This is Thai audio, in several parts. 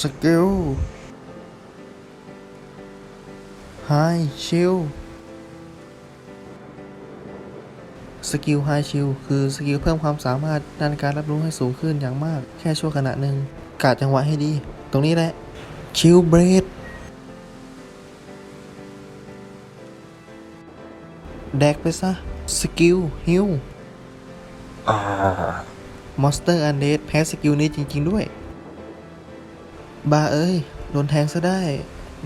สกิลไฮชิลสกิลไฮชิลคือสกิลเพิ่มความสามารถด้านการรับรู้ให้สูงขึ้นอย่างมาก แค่ชั่วขณะหนึ่งกาดจังหวะให้ดี ตรงนี้แหละชิลเบรดแดกไปซะ สกิลฮิลอ่ามอนสเตอร์อันเดดแพ้สกิลนี้จริง ๆ ด้วย บาเอ้ย โดนแทงซะได้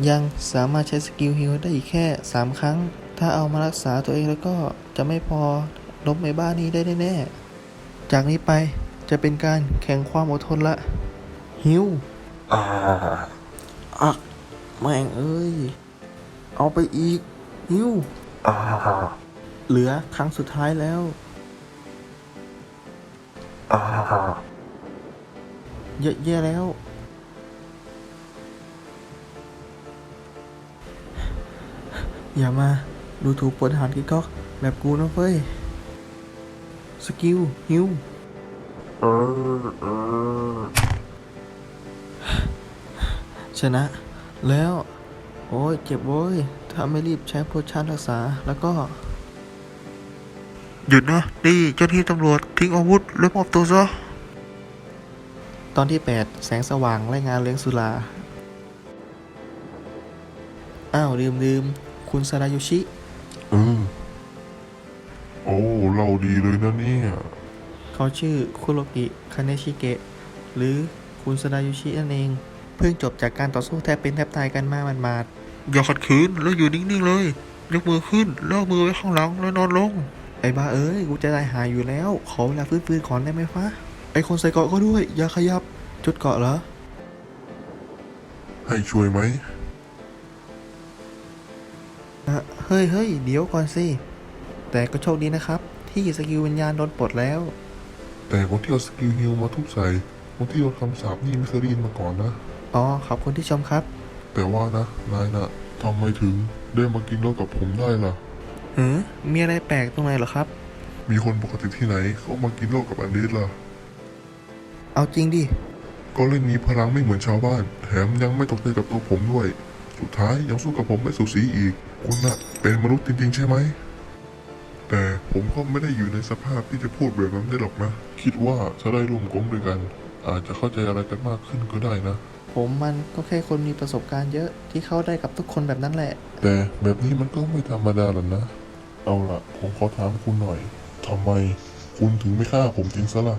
ยังสามารถใช้สกิลฮิลได้อีกแค่ 3 ครั้ง ถ้าเอามารักษาตัวเองแล้วก็จะไม่พอล้มไอ้บ้านนี้ได้แน่ๆ จากนี้ไปจะเป็นการแข่งความอดทนละ ฮิวอ่าอักแม่งเอ้ย เอาไปอีก ฮิวอ่าเหลือครั้งสุดท้ายแล้วอ่าเยอะแยะแล้ว อย่ามาดูถูกพลทหารกิ๊กก๊อกแบบกูนะเฟ้ย สกิลฮิวเออเออชนะ แล้ว โอ้ยเจ็บโว้ย ถ้าไม่รีบใช้โพชั่นรักษาแล้วก็ หยุดนะดีเจ้าที่ตำรวจทิ้งอาวุธแล้วมอบตัวซะ ตอนที่ 8 แสงสว่างและงานเลี้ยงสุรา อ้าวลืมลืม คุณซารายุชิอืมโอ้ เราดีเลยนะเนี่ย เขาชื่อคุโรกิคาเนชิเกะหรือคุณซารายุชินั่นเอง เพิ่งจบจากการต่อสู้แทบเป็นแทบตายกันมาหมาดๆอย่าขัดขืนแล้วอยู่นิ่งๆเลย ยกมือขึ้นแล้วเอามือไว้ข้างหลังแล้วนอนลง ไอ้บ้าเอ้ย กูจะได้หายอยู่แล้ว ขอเวลาฟื้นๆก่อนได้ไหมฟ้าไอ้คนใส่เกราะก็ด้วย อย่าขยับ จุดเกราะเหรอ ให้ช่วยไหมอะ เฮ้ยเฮ้ยเดี๋ยวก่อนสิ แต่ก็โชคดีนะครับ ที่สกิลวิญญาณโดนปลดแล้ว แต่คนที่เอาสกิลฮิลมาทุบใส่คนที่โดนคำสาปนี่ไม่เคยได้ยินมาก่อนนะ อ๋อขอบคุณที่ชมครับ แต่ว่านะนายนะทำไมถึงได้มากินเหล้ากับผมได้ล่ะ หือมีอะไรแปลกตรงไหนเหรอครับ มีคนปกติที่ไหนเขามากินเหล้ากับอันเดสล่ะ เอาจริงดิ ก็เล่นมีพลังไม่เหมือนชาวบ้าน แถมยังไม่ตกใจกับตัวผมด้วย สุดท้ายยังสู้กับผมไม่สูสีอีก คุณน่ะเป็นมนุษย์จริงๆ ใช่ไหม แต่ผมก็ไม่ได้อยู่ในสภาพที่จะพูดแบบนั้นได้หรอกนะ คิดว่าจะได้ร่วมกลมด้วยกัน อาจจะเข้าใจอะไรกันมากขึ้นก็ได้นะ ผมมันก็แค่คนมีประสบการณ์เยอะที่เข้าได้กับทุกคนแบบนั้นแหละ แต่แบบนี้มันก็ไม่ธรรมดาหรอกนะ เอาล่ะผมขอถามคุณหน่อยทำไมคุณถึงไม่ฆ่าผมจริงซะล่ะ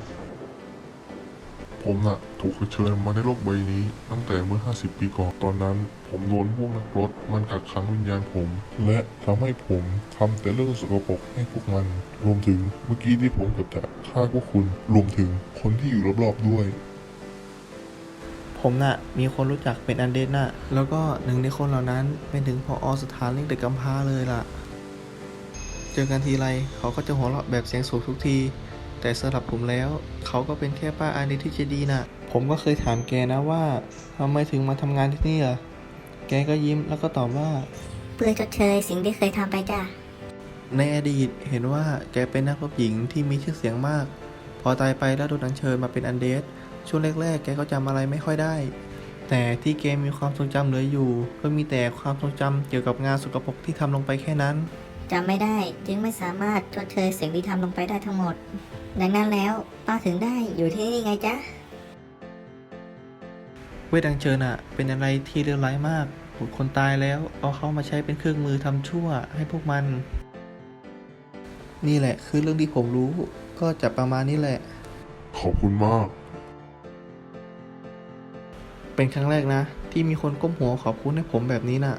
ผมน่ะถูกเชิญมาในโลกใบนี้ ตั้งแต่เมื่อ 50 ปีก่อน ตอนนั้น ผมโดนพวกนักรถมันกักขังวิญญาณผม และทำให้ผมทำแต่เรื่องสกปรกให้พวกมัน รวมถึงเมื่อกี้ที่ผมกับจะฆ่าพวกคุณ รวมถึงคนที่อยู่รอบๆด้วย ผมน่ะมีคนรู้จักเป็นอันเดนน่ะแล้วก็หนึ่งในคนเหล่านั้นเป็นถึงพออสถานเลี้ยงเด็กกำพร้าเลยล่ะ เจอกันทีไรเขาก็จะหัวเราะแบบเสียงสูงทุกที แต่สำหรับผมแล้ว เขาก็เป็นแค่ป้าอันเดนที่ใจดีน่ะ ผมก็เคยถามแกนะว่าทำไมถึงมาทำงานที่นี่ล่ะแกก็ยิ้มแล้วก็ตอบว่า เพื่อชดเชยสิ่งที่เคยทำไปจ้ะในอดีตเห็นว่าแกเป็นนักรบหญิงที่มีชื่อเสียงมาก พอตายไปแล้วโดนอัญเชิญมาเป็นอันเดสช่วงแรกๆ แกก็จำอะไรไม่ค่อยได้ แต่ที่แกมีความทรงจำเหลืออยู่ ก็มีแต่ความทรงจำเกี่ยวกับงานสกปรกที่ทำลงไปแค่นั้นจำไม่ได้จึงไม่สามารถชดเชยสิ่งที่ทำลงไปได้ทั้งหมด ดังนั้นแล้วป้าถึงได้อยู่ที่นี่ไงจ๊ะ เวทอัญเชิญอะเป็นอะไรที่เลวร้ายมากบุคคลตายแล้ว เอาเขามาใช้เป็นเครื่องมือทำชั่วให้พวกมัน นี่แหละคือเรื่องที่ผมรู้ก็จะประมาณนี้แหละ ขอบคุณมาก เป็นครั้งแรกนะ ที่มีคนก้มหัวขอบคุณให้ผมแบบนี้น่ะ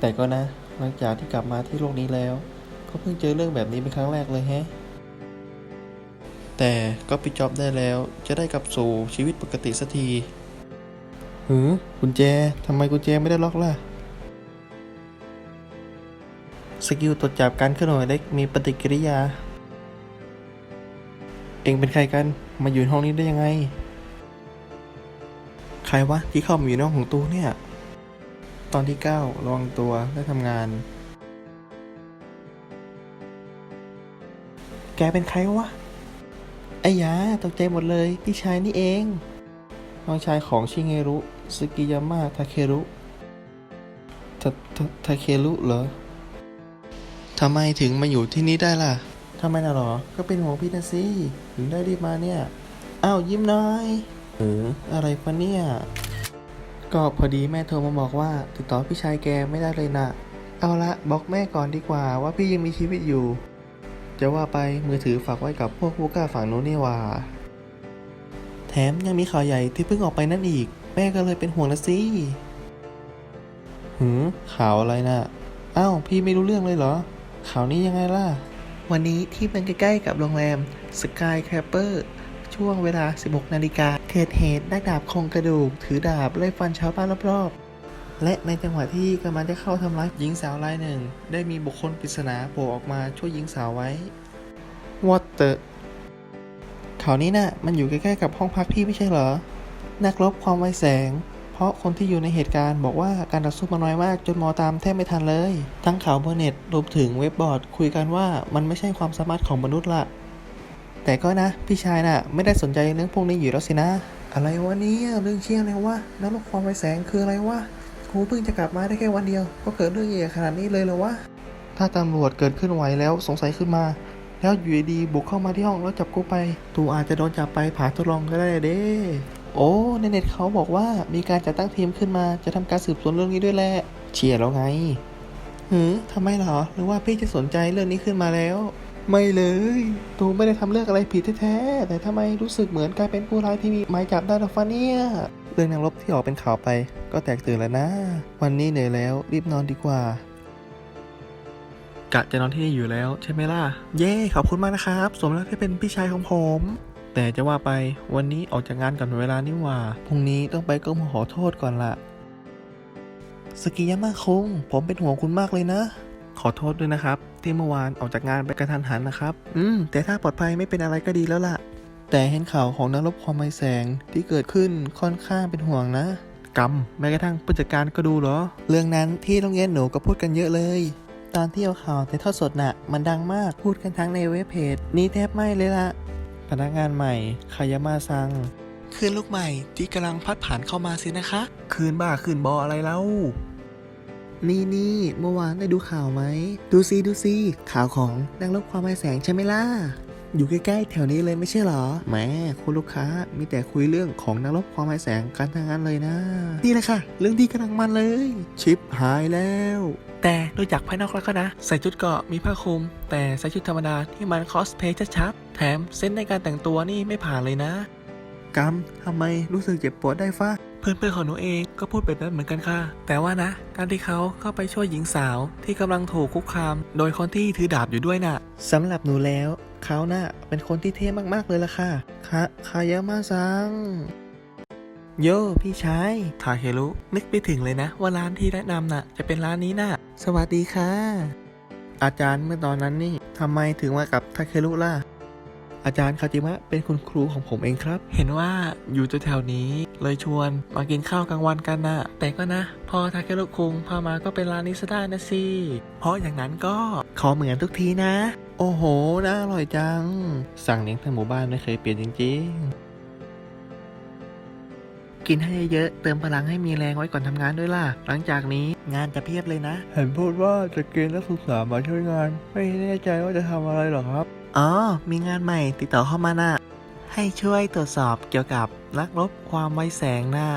แต่ก็นะหลังจากที่กลับมาที่โลกนี้แล้ว ก็เพิ่งเจอเรื่องแบบนี้เป็นครั้งแรกเลยแฮะ แต่ก็ปิดจ็อบได้แล้วจะได้กลับสู่ชีวิตปกติสักทีหือกุญแจทำไมกุญแจไม่ได้ล็อกล่ะ สกิลตรวจจับการเคลื่อนไหวเล็กมีปฏิกิริยา เองเป็นใครกัน มาอยู่ห้องนี้ได้ยังไง ใครวะที่เข้ามาอยู่ในห้องของตูเนี่ย ตอนที่ 9 ระวังตัวและทำงาน แกเป็นใครวะ อ้ยาตกใจหมดเลย พี่ชายนี่เอง น้องชายของชิเงรุสกิยามะทาเครุทาทาทาเครุเหรอทำไมถึงมาอยู่ที่นี่ได้ล่ะทำไมน่ะหรอ ก็เป็นห่วงพี่นะสิถึงได้รีบมาเนี่ย อ้าวยิ้มหน้อยเอออะไรปะเนี่ย ก็พอดีแม่โทรมาบอกว่า ติดต่อพี่ชายแกไม่ได้เลยนะ เอาละบอกแม่ก่อนดีกว่าว่าพี่ยังมีชีวิตอยู่ จะว่าไปมือถือฝากไว้กับพวกผู้กล้าฝั่งโน้นนี่ว่าแถมยังมีข่าวใหญ่ที่เพิ่งออกไปนั่นอีก แม่ก็เลยเป็นห่วงนะสิหืมข่าวอะไรนะ่ะอ้าวพี่ไม่รู้เรื่องเลยเหรอ ข่าวนี้ยังไงล่ะ วันนี้ที่มันใกล้ๆกับโรงแรมสกายแคปเปอร์ช่วงเวลา 16 นาฬิกาเกิดเหตุนักดาบโครงกระดูก ถือดาบไล่ฟันชาวบ้านรอบๆ และในจังหวะที่กำลังจะเข้าทำร้ายหญิงสาวรายหนึ่ง ได้มีบุคคลปริศนาโผล่ออกมาช่วยหญิงสาวไว้ What the ข่าวนี้น่ะมันอยู่ใกล้ๆกับห้องพักพี่ไม่ใช่เหรอ นักรบความไวแสง เพราะคนที่อยู่ในเหตุการณ์บอกว่าการต่อสู้มันน้อยมากจนมอตามแทบไม่ทันเลย ทั้งข่าวบนเน็ตรวมถึงเว็บบอร์ด คุยกันว่ามันไม่ใช่ความสามารถของมนุษย์ละแต่ก็นะ พี่ชายน่ะไม่ได้สนใจเรื่องพวกนี้อยู่แล้วสินะ อะไรวะเนี่ยเรื่องเชี่ยอะไรวะนักรบความไวแสงคืออะไรวะ กูเพิ่งจะกลับมาได้แค่วันเดียว ก็เกิดเรื่องใหญ่ขนาดนี้เลยเหรอวะ ถ้าตำรวจเกิดขึ้นไหวแล้วสงสัยขึ้นมา แล้วอยู่ดีบุกเข้ามาที่ห้องแล้วจับกูไป ตูอาจจะโดนจับไปผ่าทดลองก็ได้เด้ โอ้ในเน็ตเขาบอกว่ามีการจัดตั้งทีมขึ้นมาจะทำการสืบสวนเรื่องนี้ด้วยแหละ เชียร์แล้วไงหือทำไมเหรอ หรือว่าพี่จะสนใจเรื่องนี้ขึ้นมาแล้ว ไม่เลย ตูไม่ได้ทำเรื่องอะไรผิดแท้ๆ แต่ทำไมรู้สึกเหมือนกลายเป็นผู้ร้ายที่มีหมายจับได้หรอฟะเนี่ยเรื่องนางรบที่ออกเป็นข่าวไป ก็แตกตื่นแล้วนะ วันนี้เหนื่อยแล้วรีบนอนดีกว่า กะจะนอนที่นี่อยู่แล้วใช่ไหมล่ะ เย้ขอบคุณมากนะครับ สมแล้วที่เป็นพี่ชายของผม แต่จะว่าไปวันนี้ออกจากงานกันเวลานี่หว่า พรุ่งนี้ต้องไปก้มขอโทษก่อนละสกิยามะคง ผมเป็นห่วงคุณมากเลยนะ ขอโทษด้วยนะครับ ที่เมื่อวานออกจากงานไปกระทันหันนะครับ อืม แต่ถ้าปลอดภัยไม่เป็นอะไรก็ดีแล้วล่ะ แต่เห็นข่าวของนักรบความไม่แสงที่เกิดขึ้นค่อนข้างเป็นห่วงนะกรรมแม้กระทั่งผู้จัดการก็ดูเหรอ เรื่องนั้นที่โรงเรียนหนูก็พูดกันเยอะเลย ตอนที่เอาข่าวในทอดสดน่ะ มันดังมากพูดกันทั้งในเว็บเพจนี่แทบไม่เลยละพนักงานใหม่คายามาซังคืนลูกใหม่ที่กำลังพัดผ่านเข้ามาสินะคะ คืนบ้าคืนบออะไรแล้ว นี่นี่เมื่อวานได้ดูข่าวไหม ดูซิดูซิข่าวของนักลบความไม้แสงใช่ไหมล่ะ อยู่ใกล้ๆแถวนี้เลยไม่ใช่เหรอแหมคุณลูกค้ามีแต่คุยเรื่องของนักลบความไม้แสงกันทั้งนั้นเลยนะ นี่แหละค่ะ เรื่องที่กำลังมันเลย ชิปหายแล้วแต่ดูจากภายนอกแล้วก็นะ ใส่ชุดเกราะมีผ้าคลุม แต่ใส่ชุดธรรมดาที่มันคอสเพย์ชัดๆแถมเส้นในการแต่งตัวนี่ไม่ผ่านเลยนะกำทำไมรู้สึกเจ็บปวดได้ฟ้าเพื่อนเพื่อนๆของหนูเองก็พูดแบบนั้นเหมือนกันค่ะ แต่ว่านะ การที่เขาเข้าไปช่วยหญิงสาวที่กำลังถูกคุกคาม โดยคนที่ถือดาบอยู่ด้วยน่ะสำหรับหนูแล้วเขาน่ะเป็นคนที่เท่มากๆเลยล่ะค่ะคะคายามาซังโยพี่ชายทาเครุนึกไปถึงเลยนะ ว่าร้านที่แนะนำน่ะ จะเป็นร้านนี้น่ะ สวัสดีค่ะ อาจารย์เมื่อตอนนั้นนี่ทำไมถึงมากับทาเครุล่ะ อาจารย์คาจิมะเป็นคุณครูของผมเองครับ เห็นว่าอยู่แถวๆนี้ เลยชวนมากินข้าวกลางวันกันนะแต่ก็นะ พอทาเครุคุงพามาก็เป็นร้านนี้ซะได้นะสิ เพราะอย่างนั้นก็ขอเหมือนทุกทีนะ โอ้โห น่าอร่อยจัง สั่งเลี้ยงทั้งหมู่บ้านไม่เคยเปลี่ยนจริงๆ กินให้เยอะๆเติมพลังให้มีแรงไว้ก่อนทำงานด้วยล่ะ หลังจากนี้งานจะเพียบเลยนะ เห็นพูดว่าจะเกณฑ์นักศึกษามาช่วยงาน ไม่แน่ใจว่าจะทำอะไรหรอครับ อ๋อ มีงานใหม่ติดต่อเข้ามาน่ะให้ช่วยตรวจสอบเกี่ยวกับนักรบความไวแสงน่ะ